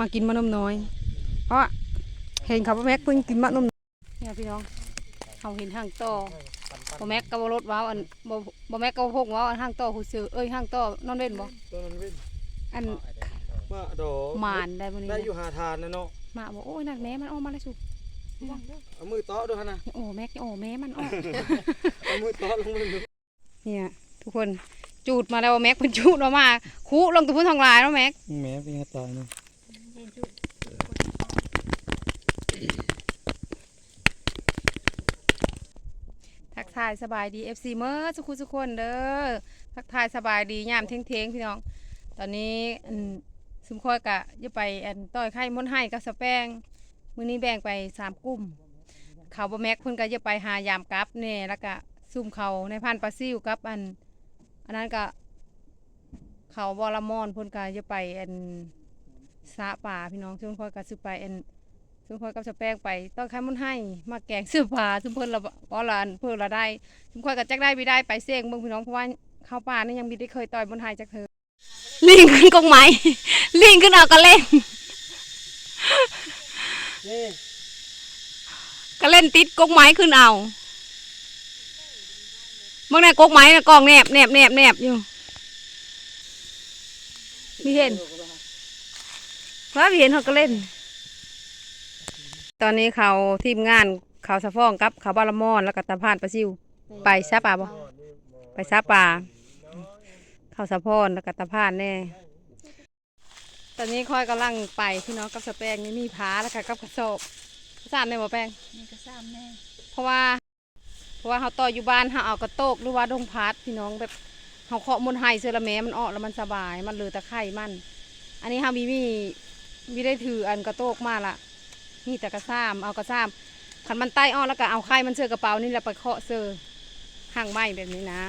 มากินมะนมน้อย เพราะเห็นเขาว่าแม็กเพิ่งกินมะนมเนี่ยพี่น้องเขาเห็นห้างต่อบ่แม็กกับรถว้าวอันบ่บ่แม็กกับพกว้าวอันห้างต่อหูซื้อเอ้ยห้างต่อนอนเล่นบ่ตัวนั้นเว้นอันมาดอหมานได้บ่นี่ได้อยู่หาทานนะเนาะมาบอกโอ้ยนักแม่มันออกมาแล้วสุเอามือเตาะด้วยนะโอ้แม็กโอ้แม่มันออกเอามือเตาะลงมาดูเนี่ยทุกคนจูดมาแล้วแม็กเป็นจูดออกมาคุลงตัวพื้นทองลายแล้วแม็กแม่เป็นไงตายเนาะ ทักทายสบายดี FC เมื่อสุขุสุกคนเด้อทักทายสบายดียามเที่ยงพี่น้อง ตอนนี้อันซุมคอยกะจะไปอันต้อยไข่ม้วนให้กับสแปงมื้อนี้แบ่งไปสามกลุ่มเขาบ่แม็กเพิ่นก็จะไปหายามกับแน่แล้วก็ซุ่มเขาในพันปลาซิวกับอัน อันนั้นก็เขาบอลมอนเพิ่นก็จะไปอันสะป่าพี่น้องซุมคอยก็สิไปอัน ซุมคอยกับสแปงไปต้อยไข่ม้วนให้มาแกงซื้อปลาซุมเพิ่นละบ่ละอันเพิ่นละได้ซุมคอยก็จักได้บ่ได้ไปเสี่ยงเบิ่งพี่น้องเพราะว่าเข้าป่านี่ยังบ่ได้เคยต่อยม้วนให้จักเธอลิงขึ้นกงไม้ลิงขึ้นเอากระเล่นกระเล่นติดกงไม้ขึ้นเอาเมื่อไหร่กงไม้กองแนบแนบแนบแนบอยู่มีเห็นว่ามีเห็นเขาก็เล่น ตอนนี้เขาทีมงานเขาสะฟ้องกับเขาบาละมอนแล้วก็ตะพานปลาซิว ไปซาป่าบ่ไปซาป่าเขาสะพอนแล้วก็ตะพานแน่ ตอนนี้ค่อยกำลังไปพี่น้องกับสแปงนี่มีผาแล้วก็กับกระสอบสานในบ่แปงนี่ก็ซ้ำแน่เพราะว่าเพราะว่าเขาต่ออยู่บ้านเขาเอากระโตกหรือว่าดงพัดพี่น้องแบบเขาเคาะมนต์ไห้เสื้อละแม้มันออกแล้วมันสบาย มันเหลือตะไคร่มัน อันนี้เขามีมีมีได้ถืออันกระโตกมาละ นี่แต่กระซ้ำเอากระซ้ำขันมันใต้ออกแล้วก็เอาไข่มันเสื้อกระเป๋านี่แหละไปเคาะเสื้อห่างไม้แบบนี้นะ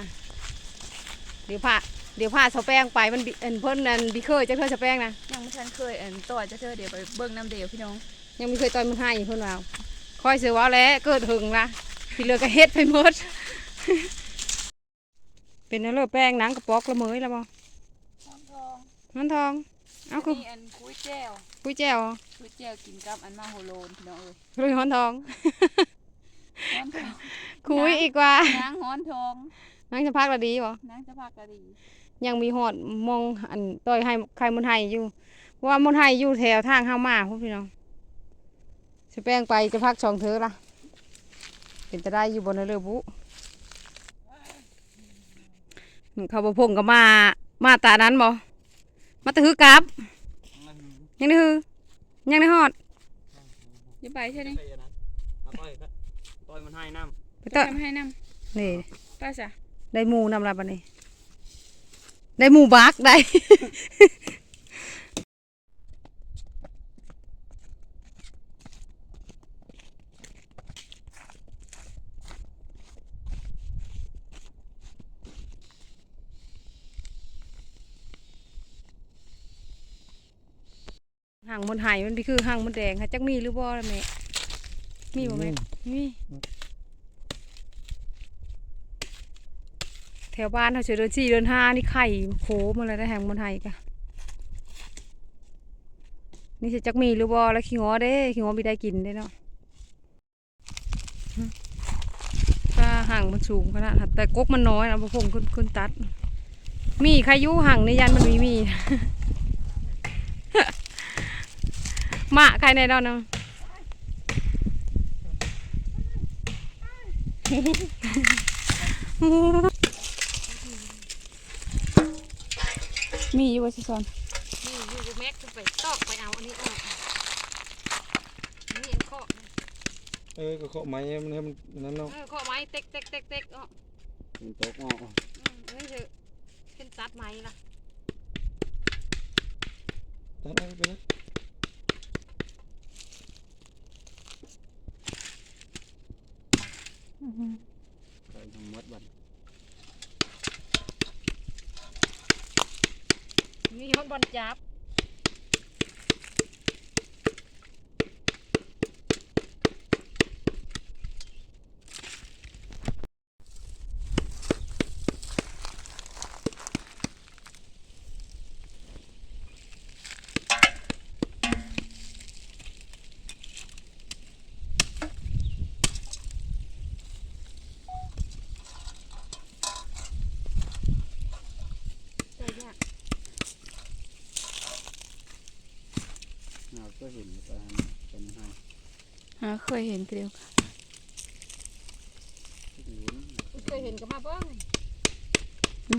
เดี๋ยวผ้าเดี๋ยวผ้าสแปงไปมันบิเอ็นเพิ่นนันบิเคยจะเคยสแปงนะยังไม่ทันเคยเอ็นต่อจะเธอเดี๋ยวไปเบิ่งน้ำเดียวพี่น้อง ยังไม่เคยต่อยมันให้เพิ่นว่าคอยเสือว่าแล้วเกิดหึงละที่เหลือก็เฮ็ดไปหมดเป็นนั่นเลยแป้งหนังกระปอกละเมยแล้วบ่ทองทองมันทองเอาคือนี่อันกุ้ยแจ้ว กุ้ยแจ่วกุ้ยแจ้วกินกับอันมาโฮโลนพี่น้องเอ้ยลุยฮ้อนทองฮ้อนทองคุยอีกว่า นางฮ้อนทองนังจะพักละดีบ่นางจะพากะดียังมีหอดมองอันต่อยให้ใครมันให้อยู่เพราะว่ามันให้อยู่แถวทางเฮามาพวกพี่น้องสแป้งไปจะพักสองเธอละเป็นจะได้อยู่บนเรือบุเขาบพงก็มา มาตานั้นบ่มาแตะฮือกลับ ยังได้ฮือยังได้ฮอดอย่าไปใช่ไหมใส่อันนั้นเอาต่อยก็ต่อยมันให้น้ไปต่อทำให้น้นี่ำไป้าจ้ะได้หมูนำละบัดนี้ได้หมูบักได้ ห่างบนไหายมันพี่คือห่างบนแดงค่ะจักมีหรือบ่ล่ะแม่มีบ่แม่มีแถวบ้านเขาเฉยเดินสี่เดินห้านี่ไข่โขมาเลยได้แห่งบนไหายกะนี่สิจักมีหรือบ่แล้วขี้งอเด้ขี้งอมีได้กินได้เนาะฮะถ้าห่างมันสูงขนาดนั้นแต่กกมันน้อยนะพงคนคนตัด มีใครอยู่ห่างในยันมันมีมี ห มาใครในเราเนาะมีอยู่ว่าสิซอนนี่อยู่แม็กไปตอกไปเอาอันนี้ออกนี่เอ็นข้อำเออก็เคาะไม้มันให้มันนั้นเนาะเออข้อไม้เต็กเต็กเต็กเต็กอ๋อมันตกออกอืมอันนี่คือเป็นตัดไม้ละตัดเอาไปเลย ใส่ทั้งหมดบันมีฮอตบอลจับ เราก็เห็นไปหันเป็นให้หาเคยเห็นเดียวที่ยืนเคยเห็นกับมาบิ้ง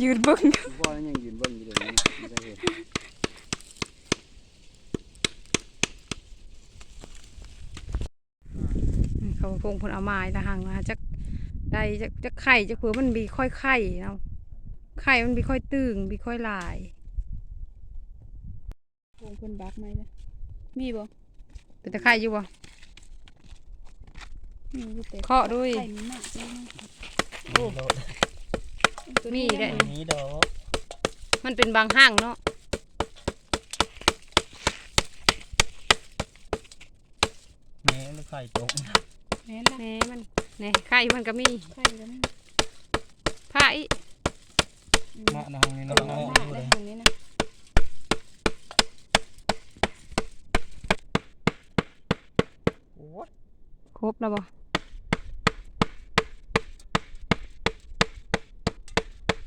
ยืนเบิ่งคุณพ่อยังยืนเบิ่งอยู่เดี๋ยวนี้ไม่ได้เห็นเขาพงพนเอาไม้ละหังมาจักได้จักจักไข่จักเผื่อมันมีค่อยไข่เนาะไข่มันมีค่อยตึงมีค่อยลายวงพิ่นบักไหมล่ะ มีบ่เป็นตะไข่อยู่บ่มีอยู่แต่เคาะด้วย ไข่มีมากเลยนะโอ้ ตัวมีได้ นะนี้ดอกมันเป็นบางห้างเนาะแม่ลูกไข่ตกแม่นละแหน่มันแหน่ไข่มันก็มีไข่ก็มีผ้าอีมาหนังนี่เอเนาะอเนาะมากเลยตรงนี้นะ โอ้ย ค รบแล้วบ่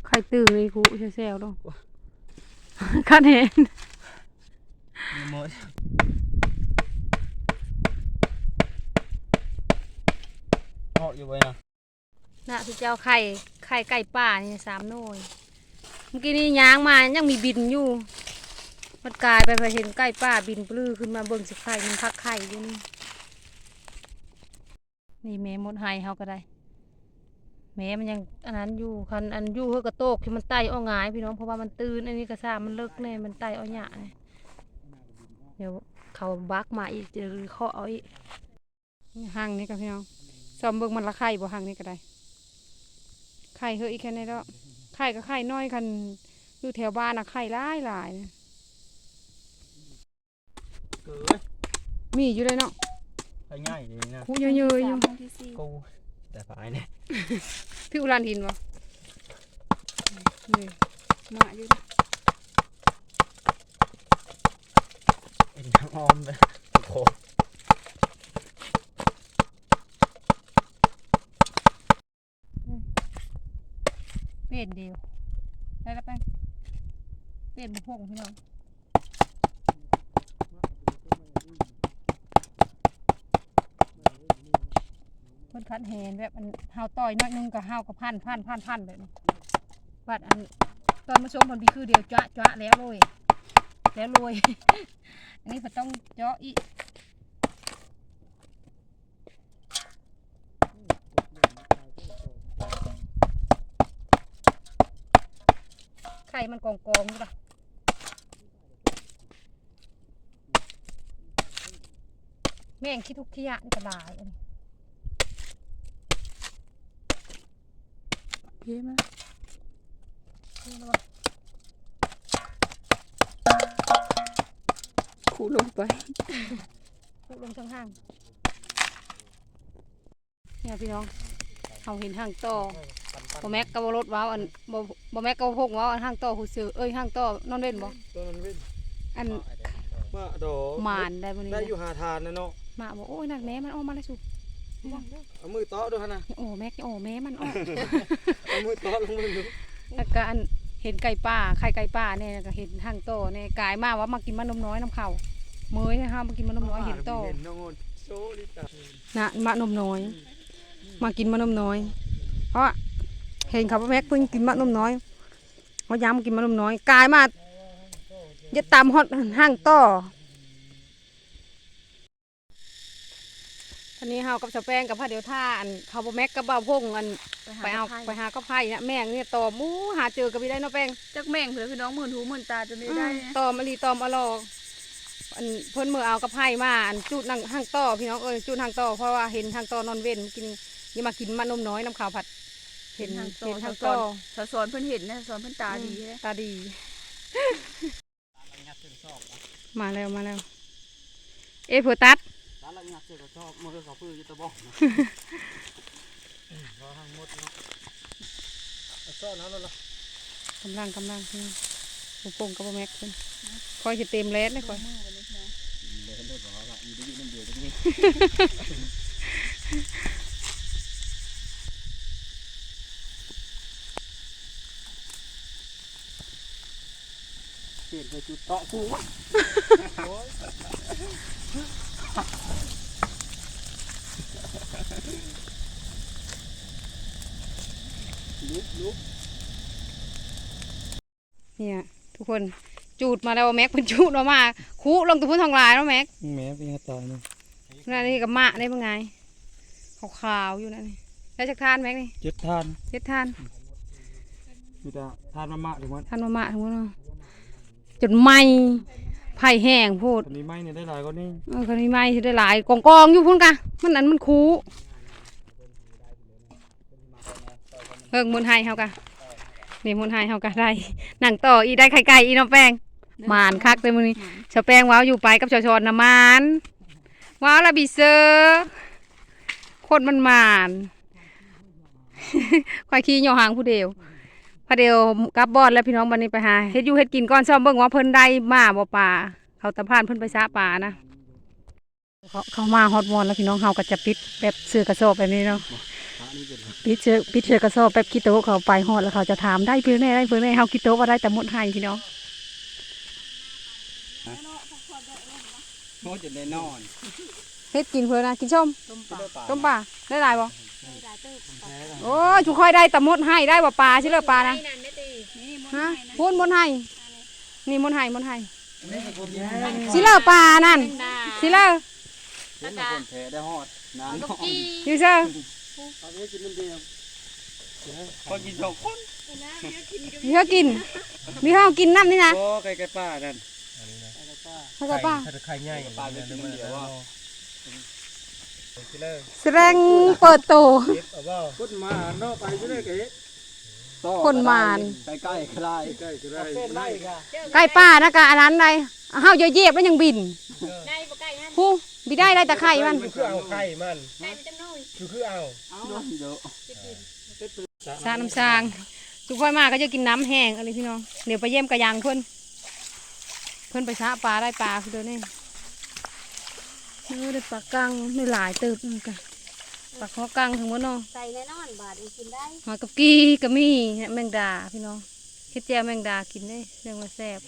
ไข่ตึงเลยครูเซลล์ดองคันเห็นมีหมดเหาะอยู่ไว้นะน่ะพี่เจ้าไข่ไข่ไก่ป่านี่สามหน่วยเมื่อกี้นี่ย้างมายังมีบินอยู่ มันกลายไปพอเห็นไก่ป่าบินปลื้อขึ้นมาเบิ่งสิไข่มันพักไข่อยู่นี่ นี่แม่มดไห้เฮาก็ได้แม่มันยังอันนั้นอยู่คันอันอยู่เฮากระโตกที่มันไต่อ้อหงายพี่น้องเพราะว่ามันตื่นอันนี้กระซ่ามันเลิกแน่มันไต่อ้อหยาเนี่ยเดี๋ยวเขาบักมาอีกเดี๋ยวเคาะเอาอีกนี่ห่างนี่กับพี่น้องซ้อมเบิ่งมันละไข่บ่ห่างนี่ก็ได้ไข่เฮอะอีกแค่ไหนแล้วไข่ก็ไข่น้อยคันอยู่แถวบ้านนะไข่หลายหลายนะเกิดมีอยู่เลยเนาะ ไปง่ายดีนะคูเยอะๆอยู่สามห้องที่สี่กูแต่ฝ่ายเนี่ยพี่อุรันหินบ่นี่มาอยู่นะเป็นออมเลยโคเป็ดเดียวได้แล้วแป้งเป็ดบุพงพี่น้องเพิ่น คัดแหนแบบอันเฮาต่อยน้อยนึงก็เฮาก็พันพันพันพันแบบนี้บัดอันตอนมาชมมันมีคือเดียวจ้าจ้าแล้วเลยแล้วรวยอันนี้เพิ่นต้องเจาะอีกไข่มันกองกองอยู่ปะแม่งคิดทุกที่อะนี่ก็ลายอันนี้ เย้มาขู่ลงไปพูดลงข้างห้างเนี่ยพี่น้องเราเห็นห้างต่อบ่แม็กกับบรถว้าวอันบ่บ่แม็กกับพกว้าวอันห้างต่อหูซื้อเอ้ยห้างต่อนอนเล่นบ่ตัวนั้นวิ่อันมาโดมานได้บ่นี่ได้อยู่หาทานนะเนาะหมาบอกโอ้ยนั่นแม่มันออกมาแล้วสุ เอามือต้อดูฮะนะโอ้แม็กโอ้แม่มันออกเอามือต้อลงมาดูแล้วก็อันเห็นไก่ป่าไข่ไก่ป่าเนี่ยแล้วก็เห็นทางโตเนี่ยกลายมาว่ามากินมันนมน้อยน้ำเข่าเมยนะฮะมากินมันนมน้อยเห็นโตเห็นน้องโอนโซลิตานะมานมน้อย มากินมันนมน้อย เพราะว่าเห็นเขาว่าแม็กเพิ่งกินมันนมน้อยเขาย้ำกินมันนมน้อยกลายมาจะตามฮอดห้างต่ อทีนี้เฮากับสแปงกับพระเดียวท่าอันเขาบ่แม็กกับบ่าวพงอันไปเอาไปหากับไผ่นะแม่งเนี่ยตอมอู้หาเจอกับพี่ได้เนาะแป้งจักแม่งเผื่อพี่น้องหมื่นหูหมื่นตาจะได้ได้ตอมอลีตอมอลออันเพิ่นมือเอากระไพ่มาอันจุดนั่งห้างต่อพี่น้องเอ้ยจุดห้างต่อเพราะว่าเห็นห้างต่อนอนเว้นกินอยังมากินมันนมน้อยน้ำขาวผัด เห็นทางเห็นทาห้างงต่ต่ออสะสอนเพิ่นเห็นนะสอนเพิ่นตาดีเลยตาดี มาแล้วมาแล้ว เอยเผื่อตัด ร้านละงักเสือก็ชอบมือเขาพื้นอยู่ตะบอกรอทางมดเนาะซ่อนแล้วล่ะกำลังกำลังพี่น้องผมปงกับบ่แม็กเพิ่นคอยจะเต็มแลดเลยคอยมือวันนี้พี่น้อยวเดี๋ยวบอกว่าอยู่ดีๆนั่นเดียวตรงนี้เปลี่ยนไปจุดเตาะกูวะ คนจูดมาแล้วแม็กเป็นจูดออกมาคุลงตะพุ่นทองลายแล้วแม็กแม่เป็นตายนี่นั่นนี่กับมะได้เป็นไงขาวๆอยู่นั่นนี่ได้จากทานแม็กนี่เจ็ดทานเจ็ดทานมีแต่ทานมะมะถึงวันทานมามะทั้งหมดเนาะจนไหมไผ่แห้งพูดตอนนี้ไม้เนี่ยได้หลายกว่านี้เออคนนี้ไหมที่ได้หลายกองกองๆอยู่พุ่นกะมันนั้นมันคูเฮิงมุนไฮเฮากะ นี่มุนไฮเฮากะได้หนังต่ออีได้ไข่ไก่อีน้องแป้งหมานคักเลยมื้อนี้ชาวแป้งว้าวอยู่ไปกับชาวชอนนะหมานว้าวละบีเซอร์คนมันหมานควายขี้เหยอหางผู้เดียวพอเดียวกลับบอดแล้วพี่น้องวันนี้ไปหาเฮ็ดอยู่เฮ็ดกินก้อนซ่อมเบิ่งว่าเพิ่นได้มาบ่ป่าเขาตะพานเพิ่นไปซาป่านะเขาเขามาฮอดวอนแล้วพี่น้องเฮาก็จะปิดแบบเสื้อกระสอบแบบนี้เนาะ ปิดเสื้อปิดเสื้อกระสอบแบบคิโตะเขาไปฮอดแล้วเขาจะถามได้เพิ่นได้ได้เพิ่นได้เฮาคิโตะว่าได้แต่หมดให้พี่น้องโมจะได้นอนเฮ็ดกินเพิ่นนะกินส้มต้มปลาได้หลายบ่โอ้ยทุกค่อยได้แต่หมดให้ได้บ่ปลาสิเลิกปลานะฮะพูนหมดให้นี่หมดให้หมดให้สิเลิกปลานั่นสิเลิกเห็นคนแพ้ได้ฮอดน้ำนอนอยู่เซอร์ เอาไปกินน้ำเดียวคนกินสองคนมีเฮากิน มีเฮากินน้ำนี่นะโอ้ไก่ไก่ป้านั่นเข้าใจป่ะถ้าไข่ใหญ่ป้าไปกินน้ำเดียวว่ากินเลยแสดงเปิดโตเอาเปล่าคนมาเนาะไปจะได้เก๋คนมานใกล้ใกล้ใกล้ใกล้จะได้ไล่กันใกล้ป้านะกะอันนั้นได้เฮาเย็บๆแล้วยังบินฮู้ บิได้ได้แต่ไข่มันคือเอาไข่มันคือคือเอาสาน้ำซางทุกคนมาก็จะกินน้ำแห้งอะไรพี่น้องเดี๋ยวไปเยี่ยมกระยางเพิ่นเพิ่นไปซาปลาได้ปลาคือเดินนี่เออได้ปลากังได้หลายเติบเหมือนกันปลาข้อกังทั้งหมดเนาะใส่แน่นอนบาทกินได้หอยกับกี้ก็มีแมงดาพี่น้องเฮ็ดแจ่วแมงดากินได้เรื่องว่าแซ่บ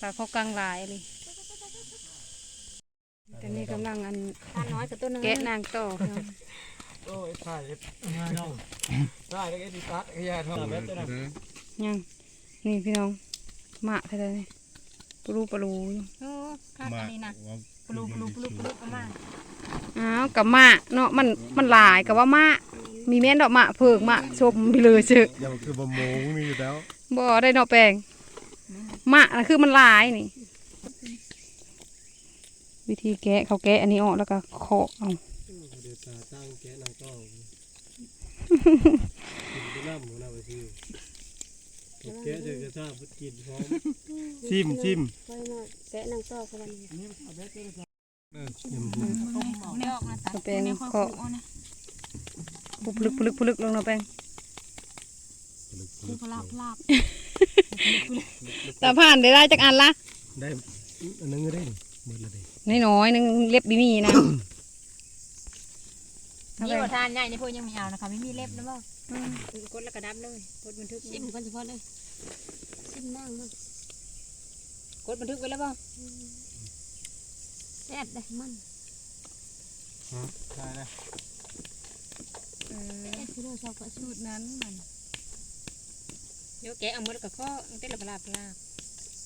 ปลาข้อกังหลายเลย แต่นี่กำลังอันทานน้อยกับตัวนึงแกะนางต่อพี่น้องโอ้ยถ่ายง่ายน้องได้แล้วก็ดิตัดก็ยาทอดแบบนั้นยังนี่พี่น้องหมะเท่าไหร่นี่ปลูปลูอยู่โอ้ข้าวอันนี้นะปลุกปลุกปลุกปลุกเอามาอ้าวกับหมะเนาะมันมันหลายกับว่าหมะมีแม่นดอกหมะเพิกหมะชมไปเลยเชอะอย่าคือบะโมงนี่อยู่แล้วบ่ได้เนาะแปลงหมะนะคือมันหลายนี่ วิธีแกะเขาแกะอันนี้ออกแล้วก็เคาะเอาเดี๋ยวตาตั้งแกะนางต้องกินน้ำหมูน้ำไปซื้อแกะจะกระชากกินพร้อมชิมชิมไว้หน่อยแกะนางต่อกันนี้เออไม่ออกนะเอาแปลงเคาะปุบลึกปุบลึกปุบลึกลงเนาะแปลงคือพลาบพลาบแต่ผ่านได้ได้จากอันละได้อันนึงก็ได้หมดเลยดิน้อยๆหนึงเล็บบิมีนะเอานี่ไปว่าทานใหญ่ในพวกยังไม่เอานะคะไม่มีเล็บนะบ่กดแล้วก็ดับเลยกดบันทึกซิมกันเฉพาะเลยซิมนั่งมั้งกดบันทึกไว้แล้วบ่แซ่บได้มันได้เลยเออแซ่บคือเราชอบกระสุสูดตรนั้นมันเดี๋ยวแกะเอาหมดกับข้อเต้นละพลาบพลาบ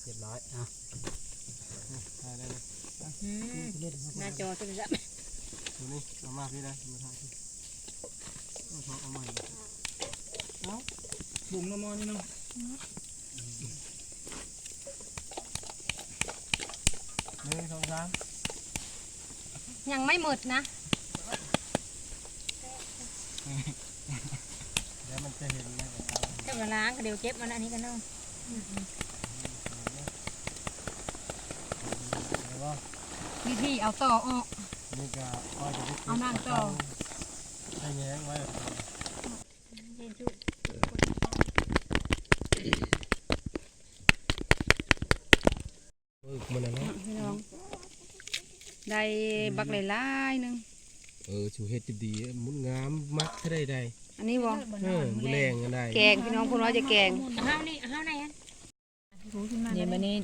เรียบร้อยอะได้ได้เลย หน้าจอจะเป็นแบบตัวนี้เอามาพี่ได้มาถ่ายพี่เอาทอเอาใหม่เอาบุ๋มน้ำมันนี่เนาะหนึ่งสองสามยังไม่หมดนะ เดี๋ยวมันจะเห็นเลยครับเดี๋ยวมาล้างก็เดี๋ยวเก็บมันอันนี้กันเนาะ เดี๋ยวว่า วิธีเอาต่อออกนี่ก็คอยจะได้เอานั่งต่อได้แย้งไว้เห็นจุเออมันอะไรพี่น้องได้บักหลายๆหนึงเออชูเฮ็ดจะดีมุนงามมักถ้าได้ได้อันนี้บ่เออบุแรงก็ได้แกงพี่น้องพูดว่าจะแกงเอาห้าวนี่เอาห้าวไหนอันเดี๋ยววันนี้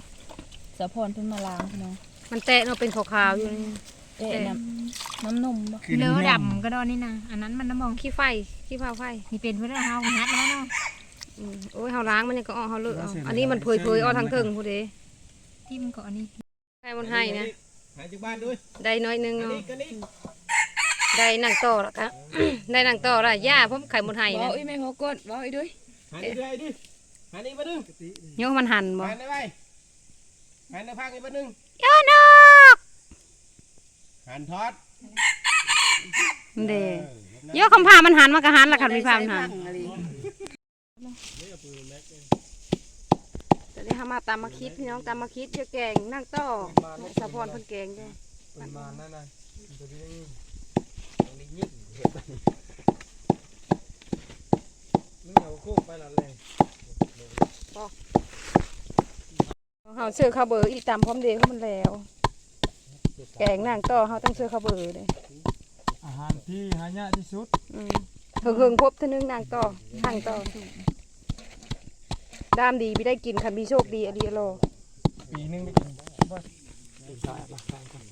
สะพรเพิ่นมาล้างพี่น้อง มันแตะเนาะเป็นขาวๆอยู่นี่เอ๊ะน้ำน้ำนมบ่เลอะดำก็ดอนนี่นะอันนั้นมันน้ำมองขี้ไฟขี้เผาไฟนี่เป็นเพื่อนเฮาหัดแล้วเนาะออืมโอ้ยเฮาล้างมันยังก็อ้อเฮาเลิกเอาอันนี้มันเผยๆอ้อทางเทิงผู้เด้ที่มันก็อันนี้ให้มันให้นะหายจากบ้านด้วยได้น้อยหนึงอันเนาะนี้ก็นี่ได้นั่งต่อแล้วก็ได้นั่งต่อแล้วย่าผมไข่มดให้บอนะกอีแม่พอกดบอกอีด้วยหายนี่ด้วยดิหายนี่มาดึงโยกมันหันบ่หายในไปหายในพักนี่มาดึงยอนอก หันทอดมันเด้เออแบบนั้นโยกคำพามันหันมันก็หันละคันมีพามันหันอะไรนี่เอาปืนแม็กเลยตอนนี้เฮามาตามมาคิดพี่น้องตามมาคิดเจะแกงนั่งต่อสะพรเพิ่นแกงเด้อปืนมานั่นน่ะตัวนี้นี่ตรงนี้ยิงเห็ดมึงเอาโคกไปละเลยเฮาซื้อข้าวเบอร์อีกตามพร้อมเด้เขามันแล้ว แกงนั่งต่อเฮาต้องซื้อข้าวเบอร์เด้อาหารที่หายากที่สุดอืมเฮิงๆพบเท่านึงนั่งต่อทางต่อดามดีไม่ได้กินคันมีโชคดีอดีอโลปีนึงไม่กินบ่ติดสายปะสายก่อน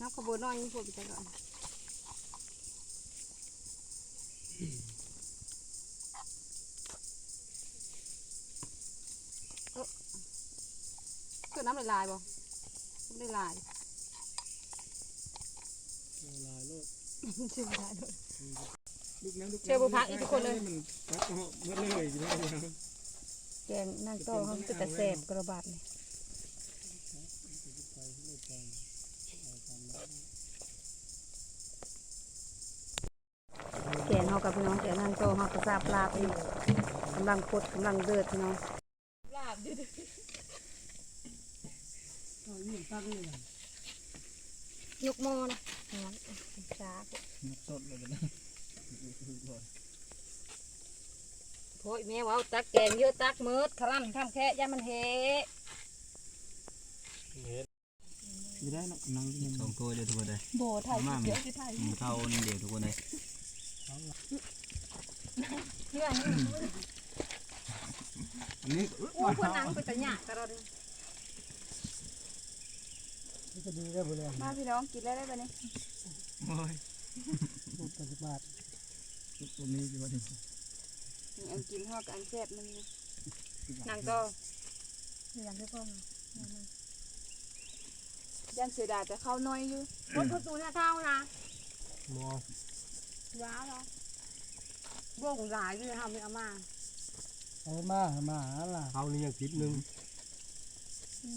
น้ำข้าวเบอร์น้อยนี่พวกไปจังก่อน เกิดน้ำลายลายบ่น้ำลายลายลายโลดเชื่อไม่ได้เลยลูกนั้นลูกเชื่อบุพักอีกทุกคนเลย มันปักเหาะหมดเลยอยู่แล้วนะครับแกงนั่งโต๊ะเขาเป็นแต่แสบกระบาดนี่แกงเขากับพี่น้องแกงนั่งโต๊ะเขากระซาบลาบอยู่กำลังพดกำลังเดือดพี่น้อง ยกหม้อนะงั้นจ้าสดเลยนะโถยแม่ว่าตักแกงเยอะตักมืดขรั่นข้ามแค่ย่ามันเฮไม่ได้หรอกนั่งกินสองตัวเดียวทุกคนเลยโบถ่ายคลิปเยอะที่ถ่ายมันเข้านี่เดียวทุกคนเลยอันนี้อู้คนนังเป็นแต่หยาดกันเราดิจะดีได้บ่เลยมาพี่น้องกินได้ได้ปะเนี่ยโอ้ยลูกปัจจุบันตัวนี้อยู่ว่าดิอันกินห่อกับอันแซ่บมันนั่งโต๊ะอย่างที่พ่อมายันเสียดายแต่เข้าน้อยอยู่รถประตูเนี่ยเท่านะมอว้าวเหรอบ่งหลายอยู่ทำไม่เอามาเอามามาล่ะเขานี่ยังติดนึง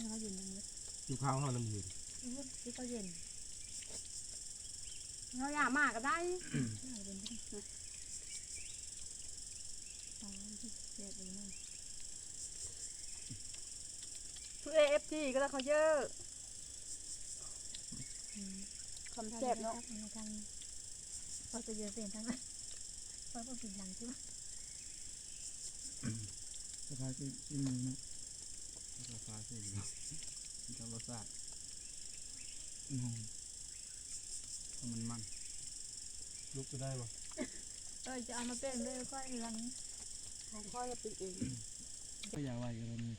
เขาอยู่ในนี้อยู่ข้าวเขาน้ำเย็น ที่เขาเย็นเราอยากมาก็ได้คือเอฟทีก็แล้วเขาเยอะคำแซ่บเนาะเขาจะเยอะเสียงทั้งนั้นเพราะว่าผิดหลังใช่ไหมสบายกินกินนะกาแฟสิจะรสชาติอื มมันมันลุกจะได้ป่ะเออจะเอามาเป็นเลยค่อยหลังของพ่อจะปิดเองก็อย่าไว้กันนี่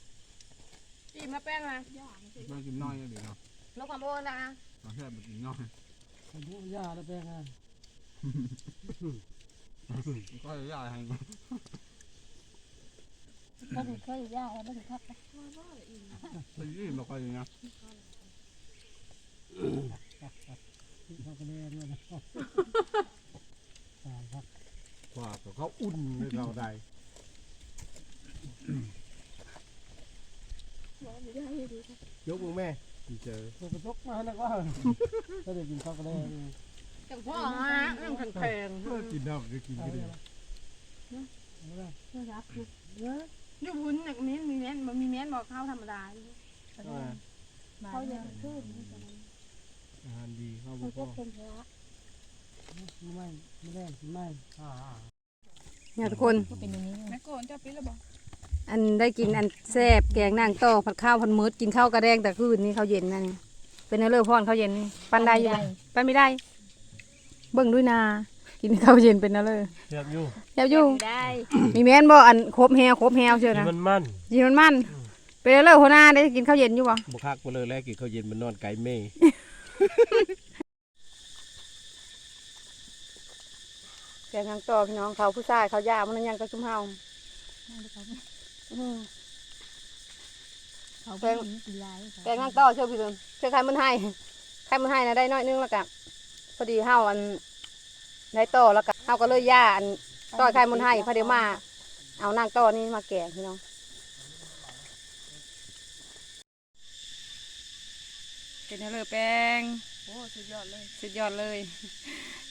จีมาแป้งมามากินน้อยก็ดีเนาะลดความโอนนะเอาแค่มากินน้อยอายุยาแล้วแป้งอะก็ยาให้ก็ถึงเคยย่าแล้วก็ถึงครับไปยืมมาก็อย่างเงี้ ยว่าแต่เขาอุ่นเลยเราได้ยกมือแม่เจอกระทกมาแล้วว่าก็ได้กินข้าวกระเด้จังพ่อฮะนั่งแพงกินได้ก็กินก็ได้ยูพุ้นน่ะมีมีแม้นบ่มีแม้นบอกข้าวธรรมดาเขายังขึ้น อาหารดีเข้าเขาบ่ก็เป็นพระไม่ไม่ได้ไม่อ่าเนี่ยทุกคน ก็เป็นอย่างนี้แม่โกนเจ้าปิดแล้วบอกอันได้กินอันแซ่บแกงนางโตอผัดข้าวพันมืดกินข้าวกระแดงแต่คืนนี้ข้าวเย็นนั่นนี่เป็นเรื่องพรข้าวเย็นนี่ปันได้อยู่ปะปันไม่ได้ เบิ่งด้วยนา กินข้าวเย็นเป็นอะไรเรียบอยู่แซ่บอยู่ได้มีแม่นบ่อันครบแฮวครบแฮวเชียวกินนะมันมันยีมันมันไปเป็นแล้วหัวหน้าได้กินข้าวเย็นอยู่บ่บุคักมาเลยแรกกินข้าวเย็นมันนอนไก่เม่ แกงยังต่อพี่น้องเขาผู้ชายเขายามันยังกระชุ่มเฮาอืมเขาเป็นกีฬาแกงยังต่อเชื่อพี่เดิมเชื่อใครมันให้ใครมันให้นะได้น้อยนึงแล้วกันพอดีเฮาอันได้ต่อแล้วกันเฮาก็เลยย่าอันต่อใครมันให้พอเดี๋ยวมา เอานางต่อนี่มาแกงพี่น้อง เป็นเลยแป้งโอ้สุดยอดเลยสุดยอดเลย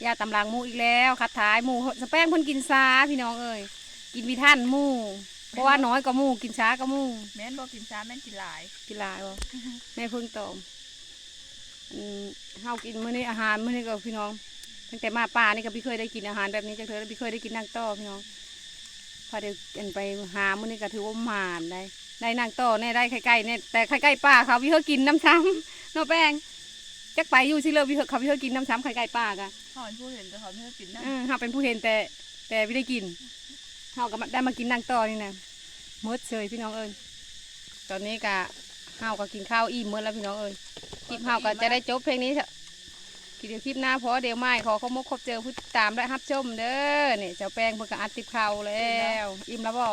ยาตำรางหมูอีกแล้วคัดท้ายหมูสแป้งเพิ่นกินซาพี่น้องเอ้ยกินวิท่านหมูเพราะว่าน้อยกว่าหมูกินช้ากว่าหมูแม่นบ่กินช้าแม่นกินหลายกินหลายบ่แม่เพิ่งตอมอืมเฮากินมื้อนี้อาหารมื้อนี้ก็พี่น้อง ตั้งแต่มาป่านี่ก็พี่เคยได้กินอาหารแบบนี้จักเทื่อแล้วพี่เคยได้กินนางต้อพี่น้องพอเดี๋ยวกันไปหามื้อนี้ก็ถือว่าหมานได้ได้นางต้อแน่ได้ไข่ไก่แน่แต่ไข่ไก่ป่าเขาพี่เคยกินน้ำช้ำเนาะแป้งจักไปอยู่สิเลยพี่เคยเขาพี่เคยกินน้ำช้ำไข่ไก่ป่ากะเขาเป็นผู้เห็นแต่เขาไม่ได้กินนะเออเฮาเป็นผู้เห็นแต่แต่ไม่ได้กินเฮาก็มาได้มากินนางต้อนี่นะมดเชยพี่น้องเอ้ยตอนนี้กะเฮาก็กินข้าวอิ่มหมดแล้วพี่น้องเอ้ยคลิปเฮาก็จะได้จบเพลงนี้เถอะคิดเดี๋ยวคลิปหน้าเพอเดี๋ยวไม่ขอขอมกขอบเจอผู้ติดตามและรับชมเด้อเนี่ยเจ้าแป้งเพิ่งก็อัดติดเข่าวแล้ว อิ่มแล้วบ่อ